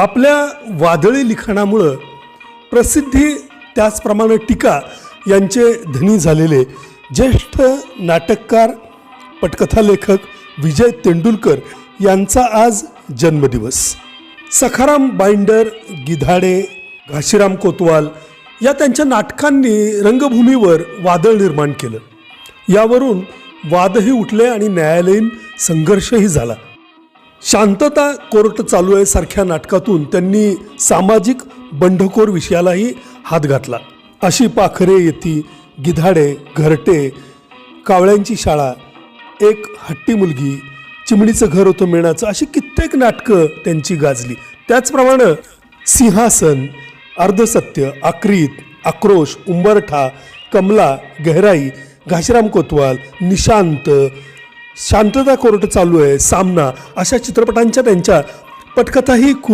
आपल्या वादळी लिखाणामुळं प्रसिद्धी त्याचप्रमाणे टीका यांचे धनी झालेले ज्येष्ठ नाटककार पटकथा लेखक विजय तेंडुलकर यांचा आज जन्मदिवस. सखाराम बाइंडर गिधाडे घाशीराम कोतवाल या त्यांच्या नाटकांनी रंगभूमीवर वादळ निर्माण केलं. यावरून वादही उठले आणि न्यायालयीन संघर्षही झाला. शांतता कोर्ट चालू आहे सारख्या नाटकातून. त्यांनी सामाजिक बंडखोर विषयालाही हात घातला. अशी पाखरे येती गिधाडे घरटे कावळ्यांची शाळा एक हट्टी मुलगी चिमणीचं घर होतं मेणाचं अशी कित्येक नाटकं त्यांची गाजली. त्याचप्रमाणे सिंहासन अर्धसत्य आक्रीत आक्रोश उंबरठा कमला गहराई घाशराम कोतवाल निशांत शांतता कोर्ट चालू आहे सामना. अशा चित्रपटांच्या त्यांच्या पटकथाही खूप